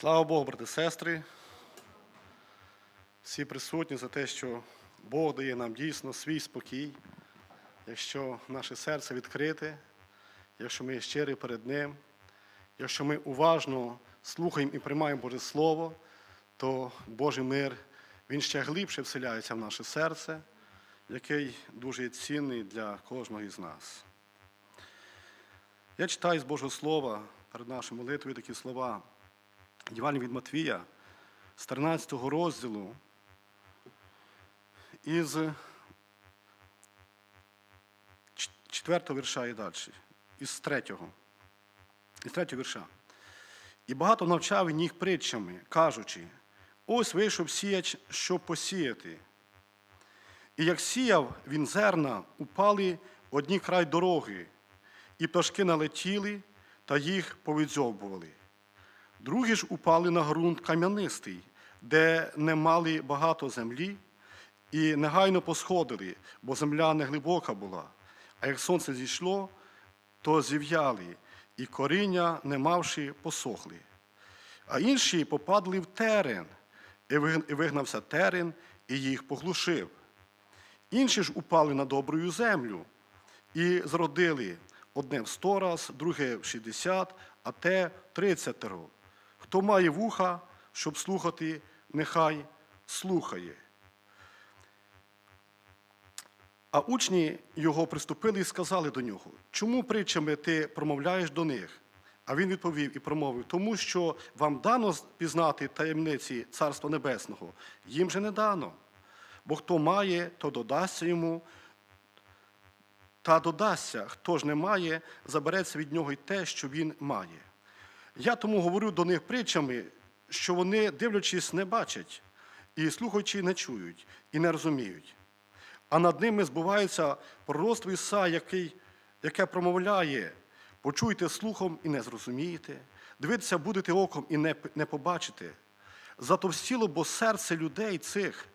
Слава Богу, брати сестри, всі присутні за те, що Бог дає нам дійсно свій спокій, якщо наше серце відкрите, якщо ми щирі перед Ним, якщо ми уважно слухаємо і приймаємо Боже Слово, то Божий мир він ще глибше вселяється в наше серце, який дуже цінний для кожного із нас. Я читаю з Божого Слова перед нашою молитвою такі слова. Євангелія від Матвія з 13 розділу із 4 вірша і далі, із 3. Із 3 вірша. І багато навчав їх притчами, кажучи, ось вийшов сіяч, щоб посіяти. І як сіяв він зерна, упали одні край дороги, і пташки налетіли та їх повідзьобували. Другі ж упали на ґрунт кам'янистий, де не мали багато землі, і негайно посходили, бо земля не глибока була. А як сонце зійшло, то зів'яли, і коріння, не мавши, посохли. А інші попадли в терен, і вигнався терен, і їх поглушив. Інші ж упали на добрую землю і зродили одне в сто раз, друге в шістдесят, а те тридцятеро. Хто має вуха, щоб слухати, нехай слухає. А учні його приступили і сказали до нього, чому притчами ти промовляєш до них? А він відповів і промовив, тому що вам дано пізнати таємниці Царства Небесного, їм же не дано. Бо хто має, то додасться йому, та додасться, хто ж не має, забереться від нього й те, що він має. Я тому говорю до них притчами, що вони, дивлячись, не бачать, і слухаючи, не чують, і не розуміють. А над ними збувається пророцтво Іса, який, яке промовляє: почуйте слухом і не зрозумієте, дивитися будете оком і не, не побачите. Затовстіло, бо серце людей цих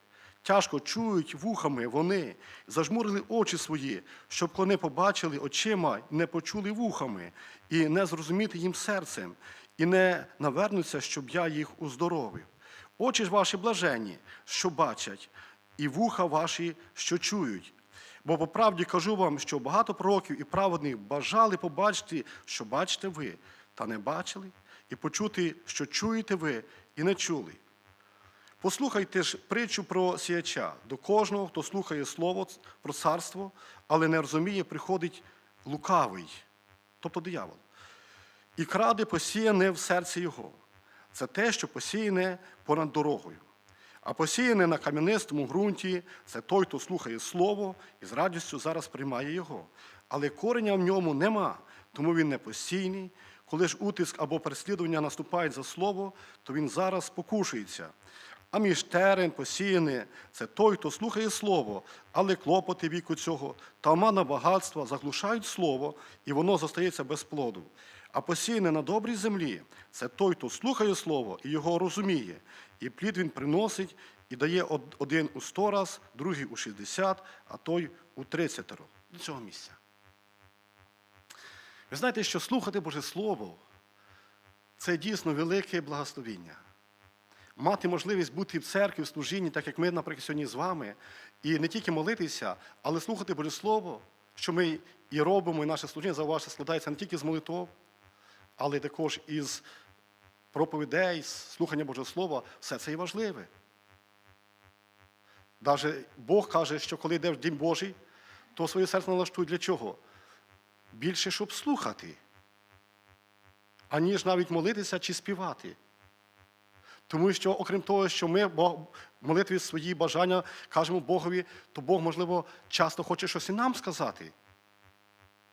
тяжко чують вухами вони, зажмурили очі свої, щоб вони побачили очима, не почули вухами, і не зрозуміти їм серцем, і не навернуться, щоб я їх уздоровив. Очі ж ваші блаженні, що бачать, і вуха ваші, що чують. Бо по правді кажу вам, що багато пророків і праведних бажали побачити, що бачите ви, та не бачили, і почути, що чуєте ви, і не чули. Послухайте ж притчу про сіяча. До кожного, хто слухає слово про царство, але не розуміє, приходить лукавий, тобто диявол, і краде посіяне в серці його. Це те, що посіяне понад дорогою. А посіяне на кам'янистому ґрунті це той, хто слухає слово і з радістю зараз приймає його. Але кореня в ньому нема, тому він не постійний. Коли ж утиск або переслідування наступають за слово, то він зараз покушується. А між терен посіяне це той, хто слухає слово, але клопоти віку цього та омана багатства заглушають слово, і воно зостається без плоду. А посіяне на добрій землі це той, хто слухає слово і його розуміє, і плід він приносить і дає один у сто раз, другий у шістдесят, а той у тридцятеро. До цього місця. Ви знаєте, що слухати Боже Слово це дійсно велике благословіння. Мати можливість бути в церкві, в служінні, так як ми, наприклад, сьогодні з вами, і не тільки молитися, але слухати Боже Слово, що ми і робимо, і наше служіння зауважте, складається не тільки з молитов, але також із проповідей, з слухання Божого Слова, все це і важливе. Даже Бог каже, що коли йдеш в Дім Божий, то своє серце налаштуй для чого? Більше, щоб слухати, аніж навіть молитися чи співати. Тому що, окрім того, що ми в молитві свої бажання кажемо Богові, то Бог, можливо, часто хоче щось і нам сказати.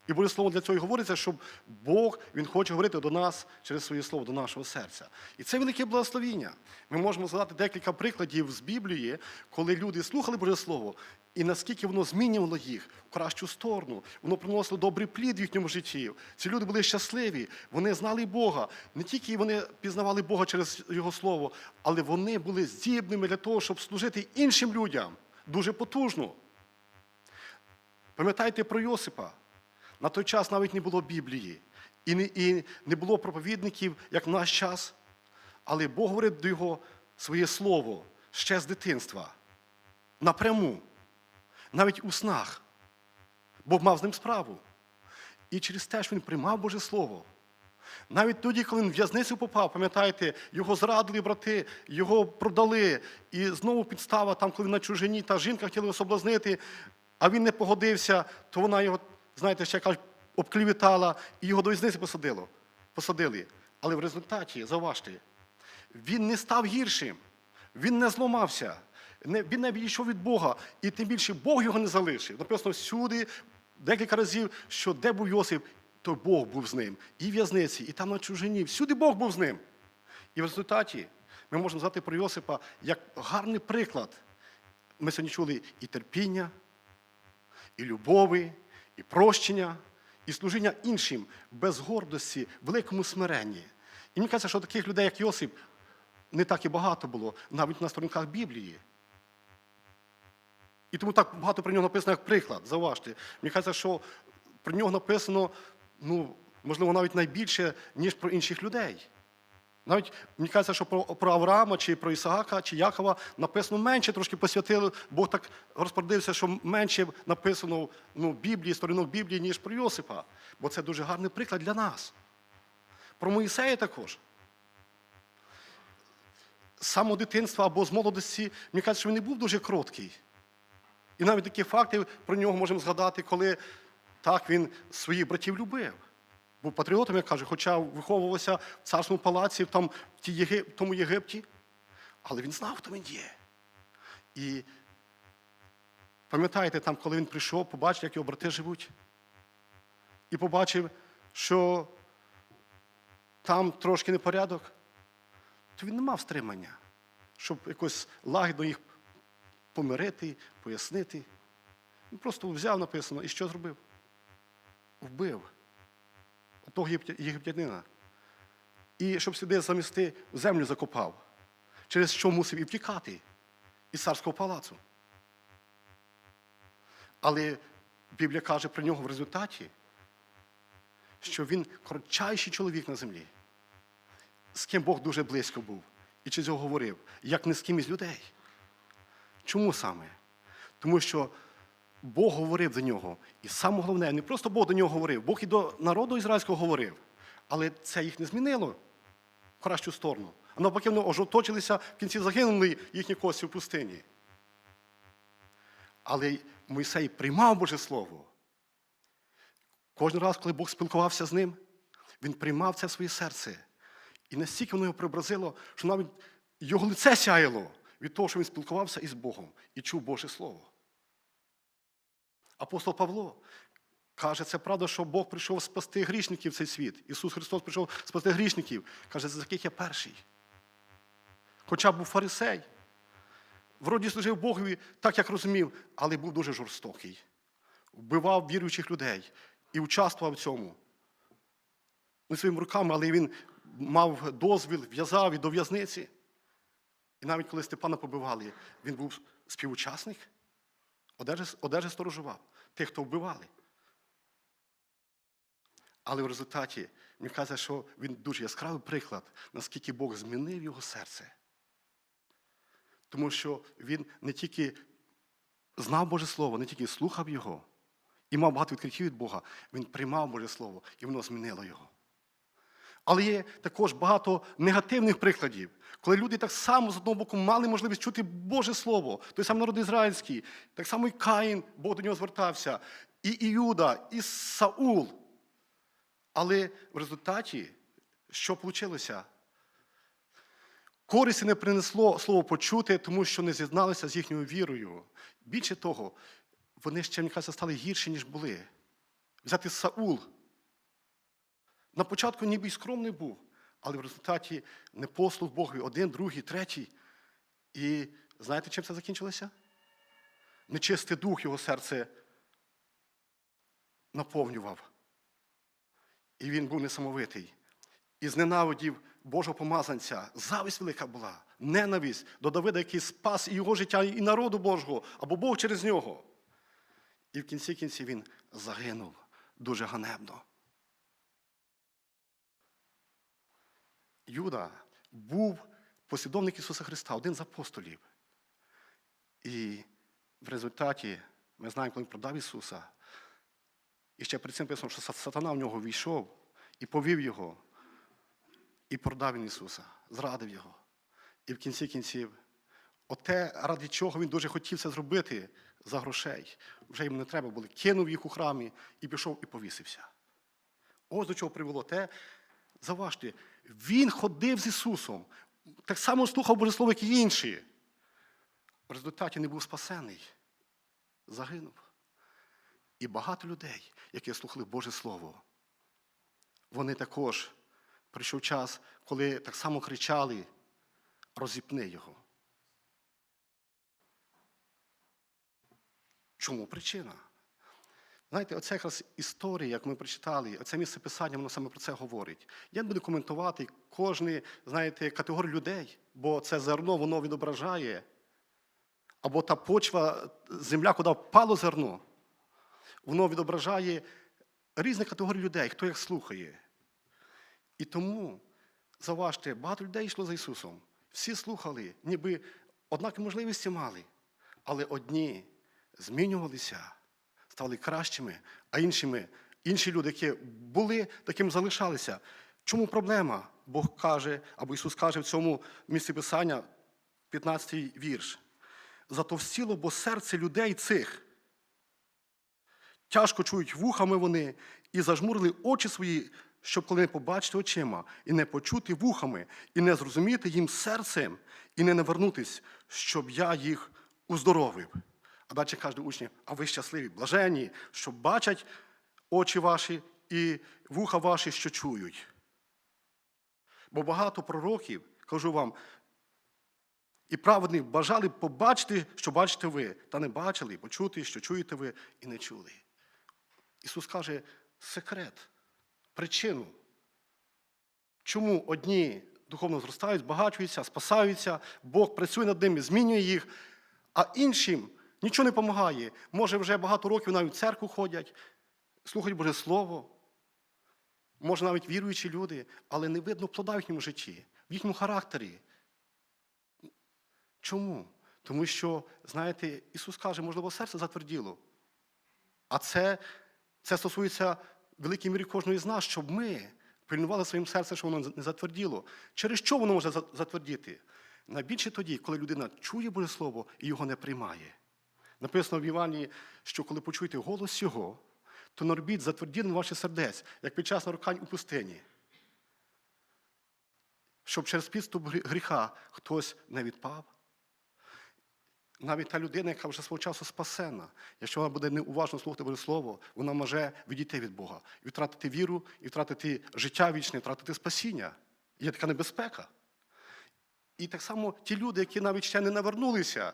І Боже Слово для цього і говориться, щоб Бог Він хоче говорити до нас через своє слово, до нашого серця. І це велике благословіння. Ми можемо згадати декілька прикладів з Біблії, коли люди слухали Боже Слово, і наскільки воно змінювало їх в кращу сторону, воно приносило добрий плід в їхньому житті. Ці люди були щасливі, вони знали Бога. Не тільки вони пізнавали Бога через Його Слово, але вони були здібними для того, щоб служити іншим людям дуже потужно. Пам'ятайте про Йосипа. На той час навіть не було Біблії. І не, і не було проповідників, як в наш час. Але Бог говорив до його своє слово ще з дитинства. Напряму. Навіть у снах. Бог мав з ним справу. І через те, що він приймав Боже Слово. Навіть тоді, коли він в в'язницю попав, пам'ятаєте, його зрадили брати, його продали, і знову підстава, там, коли на чужині та жінка хотіла його соблазнити, а він не погодився, то вона його, знаєте, ще кажуть, обклівітала і його до в'язниці посадило, посадили. Але в результаті, зауважте, він не став гіршим, він не зламався, він не відійшов від Бога, і тим більше Бог його не залишив. Написано всюди, декілька разів, що де був Йосип, то Бог був з ним. І в в'язниці, і там на чужині. Всюди Бог був з ним. І в результаті ми можемо сказати про Йосипа як гарний приклад. Ми сьогодні чули і терпіння, і любові, і прощення, і служіння іншим без гордості, великому смиренні. І мені кажеться, що таких людей, як Йосип, не так і багато було, навіть на сторінках Біблії. І тому так багато про нього написано як приклад. Заважте. Мені кажеться, що про нього написано, ну, можливо, навіть найбільше, ніж про інших людей. Навіть мені кажеться, що про, про Авраама, чи про Ісаака, чи Якова написано менше, трошки посвятили, Бог так розпорядився, що менше написано ну, Біблії, сторінок Біблії, ніж про Йосипа. Бо це дуже гарний приклад для нас. Про Моїсея також. З самого дитинства або з молодості, мені кажеться, що він не був дуже кроткий. І навіть такі факти про нього можемо згадати, коли так він своїх братів любив. Був патріотом, як каже, хоча виховувався в царському палаці, там, в тому Єгипті. Але він знав, хто він є. І пам'ятаєте, там, коли він прийшов, побачив, як його брати живуть. І побачив, що там трошки непорядок, то він не мав стримання, щоб якось лагідно їх помирити, пояснити. Він просто взяв написано і що зробив? Вбив того єгиптянина. І щоб сюди замісти, землю закопав, через що мусив і втікати із царського палацу. Але Біблія каже про нього в результаті, що він коротчайший чоловік на землі, з ким Бог дуже близько був і через його говорив, як не з ким із людей. Чому саме? Тому що Бог говорив до нього. І саме головне, не просто Бог до нього говорив, Бог і до народу ізраїльського говорив. Але це їх не змінило в кращу сторону. А навпаки, вони ожоточилися, в кінці загинули їхні кості в пустині. Але Мойсей приймав Боже Слово. Кожен раз, коли Бог спілкувався з ним, він приймав це в своє серце. І настільки воно його преобразило, що навіть його лице сяяло від того, що він спілкувався із Богом і чув Боже Слово. Апостол Павло каже, це правда, що Бог прийшов спасти грішників в цей світ. Ісус Христос прийшов спасти грішників. Каже, з яких я перший. Хоча був фарисей. Вроді служив Богові так, як розумів, але був дуже жорстокий. Вбивав віруючих людей і участвував в цьому. Не своїми руками, але він мав дозвіл, в'язав і до в'язниці. І навіть коли Степана побивали, він був співучасник, одежі, одежі сторожував, тих, хто вбивали. Але в результаті мені каже, що він дуже яскравий приклад, наскільки Бог змінив його серце. Тому що він не тільки знав Боже Слово, не тільки слухав його і мав багато відкриттів від Бога, він приймав Боже Слово, і воно змінило його. Але є також багато негативних прикладів, коли люди так само з одного боку мали можливість чути Боже Слово, той самий народ ізраїльський, так само і Каїн, Бог до нього звертався, і Іюда, і Саул. Але в результаті, що вийшло? Користі не принесло слово почути, тому що не з'єдналися з їхньою вірою. Більше того, вони ще, мені кажеться, стали гірші, ніж були. Взяти Саул. На початку ніби й скромний був, але в результаті не послух Богові один, другий, третій. І знаєте, чим це закінчилося? Нечистий дух його серце наповнював. І він був несамовитий. І зненавидів Божого помазанця. Зависть велика була, ненависть до Давида, який спас і його життя, і народу Божого, або Бог через нього. І в кінці кінці він загинув дуже ганебно. Юда, був послідовник Ісуса Христа, один з апостолів. І в результаті ми знаємо, коли він продав Ісуса, і ще перед цим написано, що сатана в нього війшов і повів його, і продав він Ісуса, зрадив його. І в кінці кінців, оте, ради чого він дуже хотів це зробити за грошей, вже йому не треба було, кинув їх у храмі і пішов і повісився. Ось до чого привело те, заважте, він ходив з Ісусом, так само слухав Боже Слово, як і інші. В результаті не був спасений, загинув. І багато людей, які слухали Боже Слово, вони також прийшов час, коли так само кричали, розіпни його. Чому причина? Знаєте, оця якраз історія, як ми прочитали, оце місце писання, воно саме про це говорить. Я не буду коментувати кожну, знаєте, категорію людей, бо це зерно, воно відображає. Або та почва, земля, куди впало зерно, воно відображає різні категорії людей, хто їх слухає. І тому, заважте, багато людей йшло за Ісусом. Всі слухали, ніби однакові можливості мали. Але одні змінювалися, стали кращими, а іншими, інші люди, які були, таким залишалися. Чому проблема? Бог каже, або Ісус каже в цьому місці Писання, 15-й вірш. Затовстіло, бо серце людей цих. Тяжко чують вухами вони і зажмурили очі свої, щоб коли не побачити очима, і не почути вухами, і не зрозуміти їм серцем, і не навернутись, щоб я їх уздоровив. А далі каже до учнів, а ви щасливі, блаженні, що бачать очі ваші і вуха ваші, що чують. Бо багато пророків, кажу вам, і праведних бажали побачити, що бачите ви, та не бачили, почути, що чуєте ви, і не чули. Ісус каже секрет, причину. Чому одні духовно зростають, збагачуються, спасаються, Бог працює над ними, змінює їх, а іншим нічого не допомагає. Може, вже багато років навіть в церкву ходять, слухають Боже Слово, може навіть віруючі люди, але не видно плода в їхньому житті, в їхньому характері. Чому? Тому що, знаєте, Ісус каже, можливо, серце затверділо. А це, це стосується великій мірі кожної з нас, щоб ми пильнували своїм серцем, щоб воно не затверділо. Через що воно може затвердіти? Найбільше тоді, коли людина чує Боже Слово і його не приймає. Написано в Івані, що коли почуєте голос Його, то не затверділи ваші сердець, як під час нарукань у пустині. Щоб через підступ гріха хтось не відпав. Навіть та людина, яка вже свого часу спасена, якщо вона буде неуважно слухати Боже Слово, вона може відійти від Бога, і втратити віру, і втратити життя вічне, і втратити спасіння. Є така небезпека. І так само ті люди, які навіть ще не навернулися,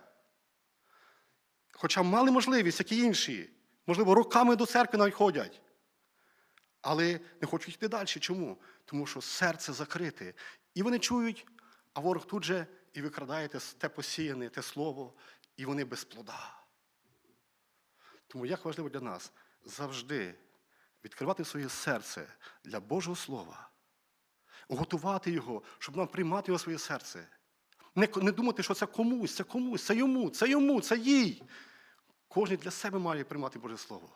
хоча мали можливість, як і інші, можливо, роками до церкви навіть ходять, але не хочуть йти далі. Чому? Тому що серце закрите. І вони чують, а ворог тут же і викрадає те, посіяне, те слово, і вони без плода. Тому як важливо для нас завжди відкривати своє серце для Божого Слова, готувати його, щоб нам приймати його своє серце. Не, не думати, що це комусь, це комусь, це йому, це йому, це їй. Кожен для себе має приймати Боже Слово.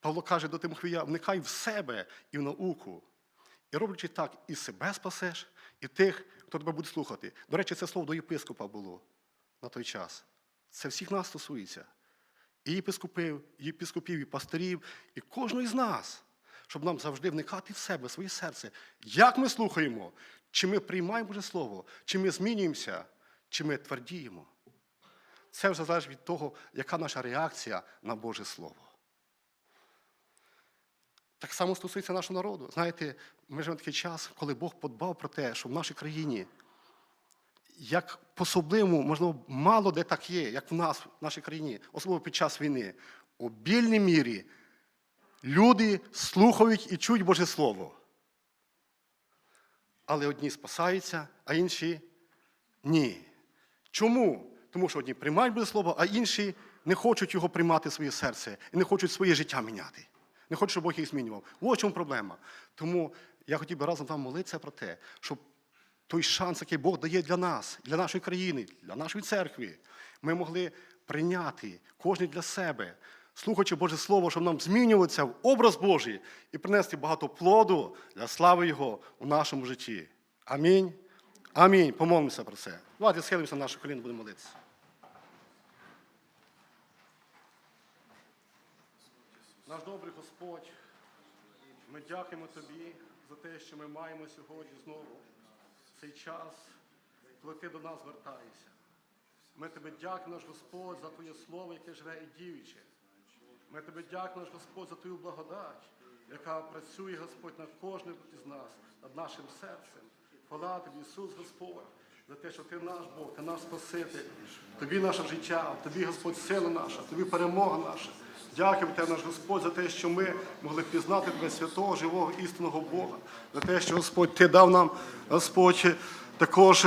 Павло каже до Тимофія, вникай в себе і в науку. І роблячи так, і себе спасеш, і тих, хто тебе буде слухати. До речі, це слово до єпископа було на той час. Це всіх нас стосується. І єпископів, і єпископів, і пастирів, і кожного з нас, щоб нам завжди вникати в себе, в своє серце. Як ми слухаємо, чи ми приймаємо Боже Слово, чи ми змінюємося, чи ми твердіємо. Це вже залежить від того, яка наша реакція на Боже Слово. Так само стосується нашого народу. Знаєте, ми живемо такий час, коли Бог подбав про те, що в нашій країні, як по-особливому, можливо, мало де так є, як в нас, в нашій країні, особливо під час війни, у більній мірі люди слухають і чують Боже Слово. Але одні спасаються, а інші ні. Чому? Тому що одні приймають Боже Слово, а інші не хочуть його приймати в своє серце і не хочуть своє життя міняти. Не хочуть, щоб Бог їх змінював. Ось чому проблема. Тому я хотів би разом з вами молитися про те, щоб той шанс, який Бог дає для нас, для нашої країни, для нашої церкви, ми могли прийняти кожен для себе, слухаючи Боже Слово, щоб нам змінюватися в образ Божий і принести багато плоду для слави Його у нашому житті. Амінь. Амінь. Помолимося про це. Давайте схилимося на нашу коліну, будемо молитися. Наш добрий Господь, ми дякуємо Тобі за те, що ми маємо сьогодні знову цей час, коли Ти до нас звертаєшся. Ми тебе дякуємо, наш Господь, за Твоє слово, яке живе і діюче. Ми тебе дякуємо, наш Господь, за Твою благодать, яка працює, Господь, над кожним із нас, над нашим серцем. Хвала тобі, Ісус Господь, за те, що Ти наш Бог, Ти наш Спаситель. Тобі наше життя, Тобі, Господь, сила наша, Тобі перемога наша. Дякуємо Тебе, наш Господь, за те, що ми могли пізнати Тебе святого, живого, істинного Бога, за те, що Господь Ти дав нам, Господь, також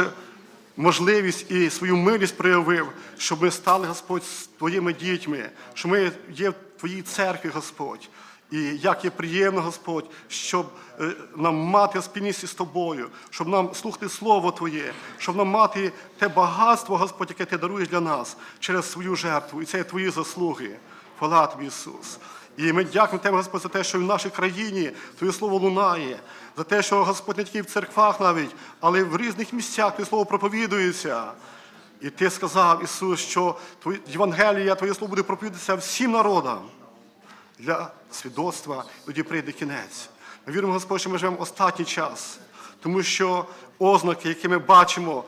можливість і свою милість проявив, щоб ми стали, Господь, Твоїми дітьми, що ми є в Твоїй церкві, Господь. І як є приємно, Господь, щоб е, нам мати спільність із тобою, щоб нам слухати Слово Твоє, щоб нам мати те багатство, Господь, яке ти даруєш для нас через свою жертву. І це є твої заслуги. Хвала тобі, Ісус. І ми дякуємо Тебе, Господь, за те, що в нашій країні Твоє Слово лунає, за те, що Господь не тільки в церквах навіть, але й в різних місцях Твоє Слово проповідується. І Ти сказав, Ісус, що Євангелія, Твоє Слово буде проповідатися всім народам для свідоцтва, тоді прийде кінець. Ми віримо, Господь, що ми живемо останній час, тому що ознаки, які ми бачимо,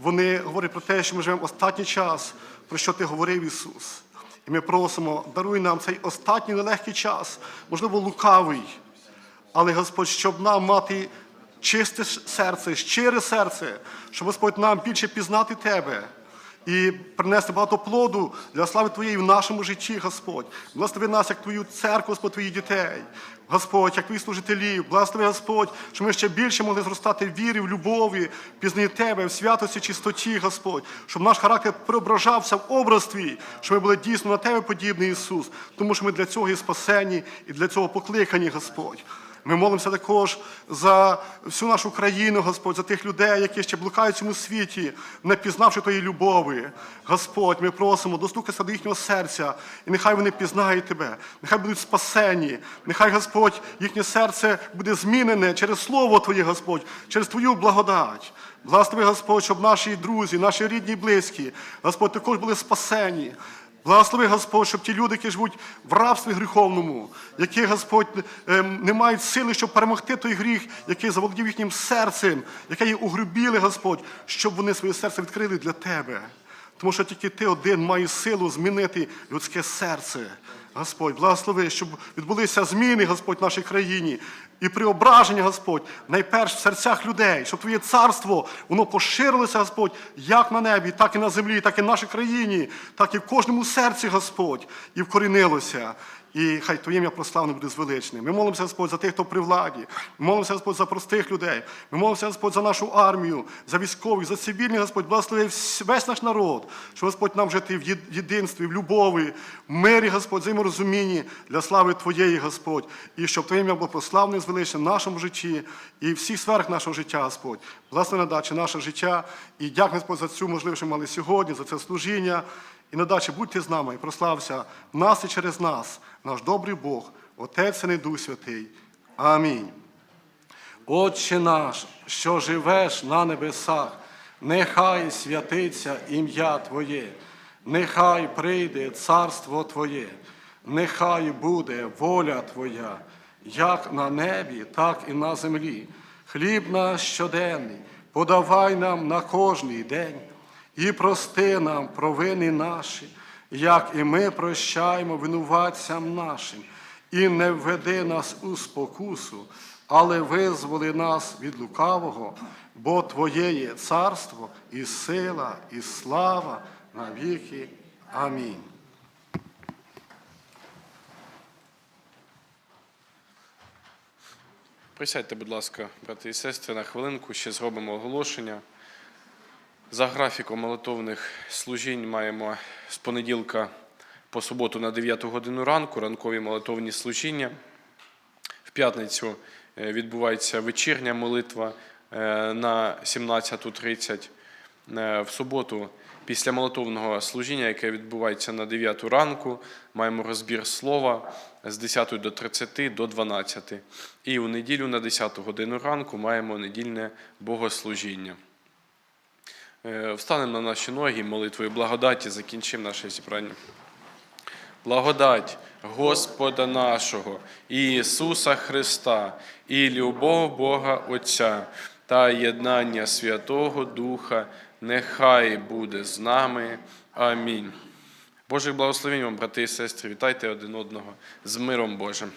вони говорять про те, що ми живемо останній час, про що ти говорив, Ісус. І ми просимо, даруй нам цей останній нелегкий час, можливо, лукавий, але Господь, щоб нам мати чисте серце, щире серце, щоб Господь нам більше пізнати Тебе і принести багато плоду для слави Твоєї в нашому житті, Господь. Благослови нас, як Твою церкву, Господь, Твоїх дітей. Господь, як Твої служителів, благослови Господь, щоб ми ще більше могли зростати в вірі, в любові, пізнати Тебе, в святості, чистоті, Господь, щоб наш характер преображався в образ Твій, щоб ми були дійсно на Тебе подібні, Ісус, тому що ми для цього і спасені, і для цього покликані, Господь. Ми молимося також за всю нашу країну, Господь, за тих людей, які ще блукають в цьому світі, не пізнавши Твоєї любові. Господь, ми просимо, достукайся до їхнього серця, і нехай вони пізнають Тебе, нехай будуть спасені, нехай, Господь, їхнє серце буде змінене через Слово Твоє, Господь, через Твою благодать. Благослови, Господь, щоб наші друзі, наші рідні і близькі, Господь, також були спасені. Благослови Господь, щоб ті люди, які живуть в рабстві гріховному, які, Господь, ем, не мають сили, щоб перемогти той гріх, який заволодів їхнім серцем, яке їх угрубіли, Господь, щоб вони своє серце відкрили для Тебе. Тому що тільки ти один маєш силу змінити людське серце. Господь, благослови, щоб відбулися зміни, Господь, в нашій країні. І преображення, Господь, найперш в серцях людей, щоб Твоє царство воно поширилося, Господь, як на небі, так і на землі, так і в нашій країні, так і в кожному серці, Господь, і вкорінилося. І хай Твоє ім'я прославне буде звеличним. Ми молимося, Господь, за тих, хто при владі. Ми молимося, Господь, за простих людей. Ми молимося, Господь, за нашу армію, за військових, за цивільних, Господь, благослови весь наш народ, щоб Господь нам жити в єдинстві, в любові, в мирі, Господь, взаєморозумінні для слави Твоєї, Господь. І щоб Твоє ім'я було прославне і звеличне в нашому житті і всіх сферах нашого життя, Господь. Благослови надачі наше життя. І дякую, Господь, за цю можливість, що мали сьогодні, за це служіння. І надачі будьте з нами і прослався в нас і через нас, наш добрий Бог, Отець і Дух Святий. Амінь. Отче наш, що живеш на небесах, нехай святиться ім'я Твоє, нехай прийде царство Твоє, нехай буде воля Твоя, як на небі, так і на землі. Хліб наш щоденний, подавай нам на кожний день і прости нам провини наші, як і ми прощаємо винуватцям нашим, і не введи нас у спокусу, але визволи нас від лукавого, бо Твоє є царство і сила, і слава на віки. Амінь. Присядьте, будь ласка, брати і сестри, на хвилинку ще зробимо оголошення. За графіком молитовних служінь маємо з понеділка по суботу на 9 годину ранку ранкові молитовні служіння. В п'ятницю е, відбувається вечірня молитва е, на 17.30. Е, В суботу, після молитовного служіння, яке відбувається на 9 ранку, маємо розбір слова з 10 до 30 до 12. І у неділю на 10 годину ранку маємо недільне богослужіння. Е, Встанемо на наші ноги молитвою благодаті, закінчимо наше зібрання. Благодать Господа нашого Ісуса Христа і любов Бога Отця та єднання Святого Духа нехай буде з нами. Амінь. Божих благословень вам, брати і сестри, вітайте один одного з миром Божим.